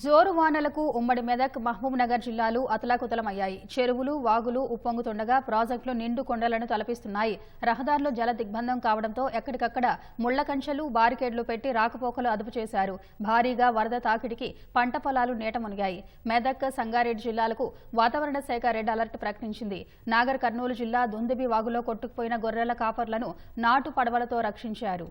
జోరు వానలకు ఉమ్మడి మెదక్ మహబూబ్నగర్ జిల్లాలు అతలాకుతలమయ్యాయి. చెరువులు వాగులు ఉప్పొంగుతుండగా ప్రాజెక్టులు నిండు కొండలను తలపిస్తున్నాయి. రహదారులు జల దిగ్బంధం కావడంతో ఎక్కడికక్కడ ముళ్ళ కంచెలు బారికేడ్లు పెట్టి రాకపోకలు అదుపు చేశారు. భారీగా వరద తాకిడికి పంట పొలాలు నీట మునిగాయి మెదక్ సంగారెడ్డి జిల్లాలకు వాతావరణ శాఖ రెడ్ అలర్ట్ ప్రకటించింది. నాగర్ కర్నూలు జిల్లా దుందిబి వాగులో కొట్టుకుపోయిన గొర్రెల కాపర్లను నాటు పడవలతో రక్షించారు.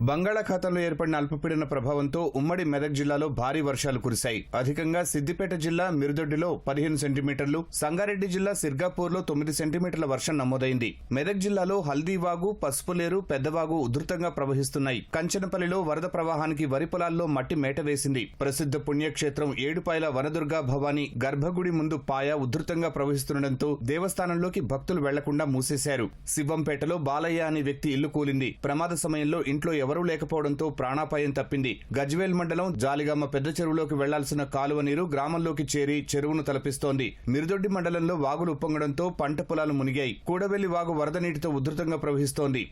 బంగాళాఖాతంలో ఏర్పడిన అల్పపీడన ప్రభావంతో ఉమ్మడి మెదక్ జిల్లాలో భారీ వర్షాలు కురిశాయి. అధికంగా సిద్దిపేట జిల్లా మిరుదొడ్డిలో పదిహేను సెంటీమీటర్లు సంగారెడ్డి జిల్లా సిర్గాపూర్లో తొమ్మిది సెంటీమీటర్ల వర్షం నమోదైంది. మెదక్ జిల్లాలో హల్దీవాగు పసుపులేరు పెద్దవాగు ఉధృతంగా ప్రవహిస్తున్నాయి. కంచనపల్లిలో వరద ప్రవాహానికి వరి పొలాల్లో మట్టి మేట వేసింది. ప్రసిద్ధ పుణ్యక్షేత్రం ఏడుపాయల వనదుర్గా భవాని గర్భగుడి ముందు పాయ ఉధృతంగా ప్రవహిస్తుండటంతో దేవస్థానంలోకి భక్తులు వెళ్ళకుండా మూసేశారు. శివంపేటలో బాలయ్య అనే వ్యక్తి ఇల్లు కూలింది. ప్రమాద సమయంలో ఇంట్లో ఎవరూ లేకపోవడంతో ప్రాణాపాయం తప్పింది. గజ్వేల్ మండలం జాలిగామ పెద్ద చెరువులోకి వెళ్ళాల్సిన కాలువ నీరు గ్రామంలోకి చేరి చెరువును తలపిస్తోంది. మిరుదొడ్డి మండలంలో వాగులు ఉప్పొంగడంతో పంట పొలాలు మునిగాయి. కూడవెల్లి వాగు వరద నీటితో ఉధృతంగా ప్రవహిస్తోంది.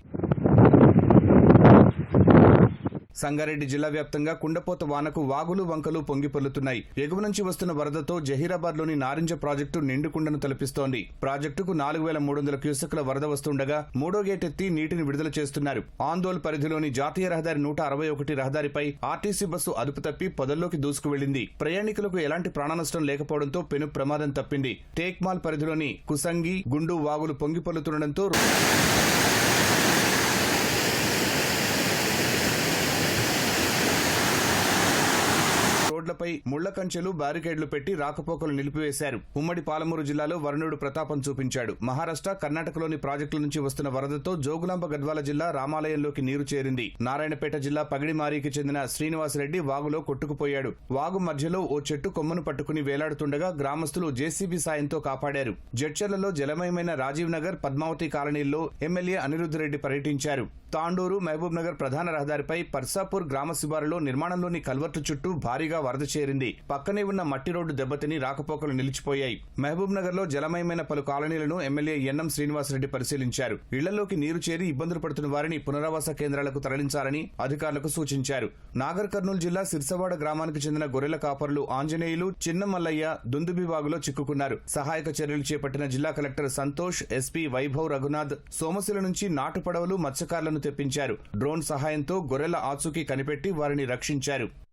సంగారెడ్డి జిల్లా వ్యాప్తంగా కుండపోత వానకు వాగులు వంకలు పొంగిపొల్లుతున్నాయి ఎగువ నుంచి వస్తున్న వరదతో జహీరాబాద్లోని నారింజ ప్రాజెక్టు నిండుకుండను తలపిస్తోంది. ప్రాజెక్టుకు నాలుగు వేల మూడు వందల క్యూసెక్ల వరద వస్తుండగా మూడో గేట్ ఎత్తి నీటిని విడుదల చేస్తున్నారు. ఆందోళ్ పరిధిలోని జాతీయ రహదారి నూట అరవై ఒకటి రహదారిపై ఆర్టీసీ బస్సు అదుపు తప్పి పొదల్లోకి దూసుకు వెళ్ళింది ప్రయాణికులకు ఎలాంటి ప్రాణనష్టం లేకపోవడంతో పెను ప్రమాదం తప్పింది. టేక్మాల్ పరిధిలోని కుసంగి గుండు వాగులు పొంగి రోడ్లపై ముళ్ళ కంచెలు బ్యారికేడ్లు పెట్టి రాకపోకలు నిలిపివేశారు. ఉమ్మడి పాలమూరు జిల్లాలో వరుణుడు ప్రతాపం చూపించాడు. మహారాష్ట్ర కర్ణాటకలోని ప్రాజెక్టుల నుంచి వస్తున్న వరదతో జోగులాంబ గద్వాల జిల్లా రామాలయంలోకి నీరు చేరింది. నారాయణపేట జిల్లా పగిడిమారికి చెందిన శ్రీనివాసరెడ్డి వాగులో కొట్టుకుపోయాడు. వాగు మధ్యలో ఓ చెట్టు కొమ్మను పట్టుకుని వేలాడుతుండగా గ్రామస్తులు జేసీబీ సాయంతో కాపాడారు. జడ్చర్లలో జలమయమైన రాజీవ్ నగర్ పద్మావతి కాలనీల్లో ఎమ్మెల్యే అనిరుద్ధ్ రెడ్డి పర్యటించారు. తాండూరు మహబూబ్ నగర్ ప్రధాన రహదారిపై పర్సాపూర్ గ్రామ శివారులో నిర్మాణంలోని కల్వర్టు చుట్టూ భారీగా వరద చేరింది. పక్కనే ఉన్న మట్టి రోడ్డు దెబ్బతిని రాకపోకలు నిలిచిపోయాయి. మహబూబ్ నగర్లో జలమయమైన పలు కాలనీలను ఎమ్మెల్యే ఎన్ఎం శ్రీనివాసరెడ్డి పరిశీలించారు. ఇళ్ళలోకి నీరు చేరి ఇబ్బందులు పడుతున్న వారిని పునరావాస కేంద్రాలకు తరలించాలని అధికారులకు సూచించారు. నాగర్ కర్నూలు జిల్లా సిర్సవాడ గ్రామానికి చెందిన గొర్రెల కాపరులు ఆంజనేయులు చిన్న మల్లయ్య దుందుబివాగులో చిక్కుకున్నారు. సహాయక చర్యలు చేపట్టిన జిల్లా కలెక్టర్ సంతోష్ ఎస్పీ వైభవ్ రఘునాథ్ సోమశిల నుంచి నాటు పడవలు మత్స్యకారులను తెప్పించారు. డ్రోన్ సహాయంతో గొర్రెల ఆచూకీ కనిపెట్టి వారిని రక్షించారు.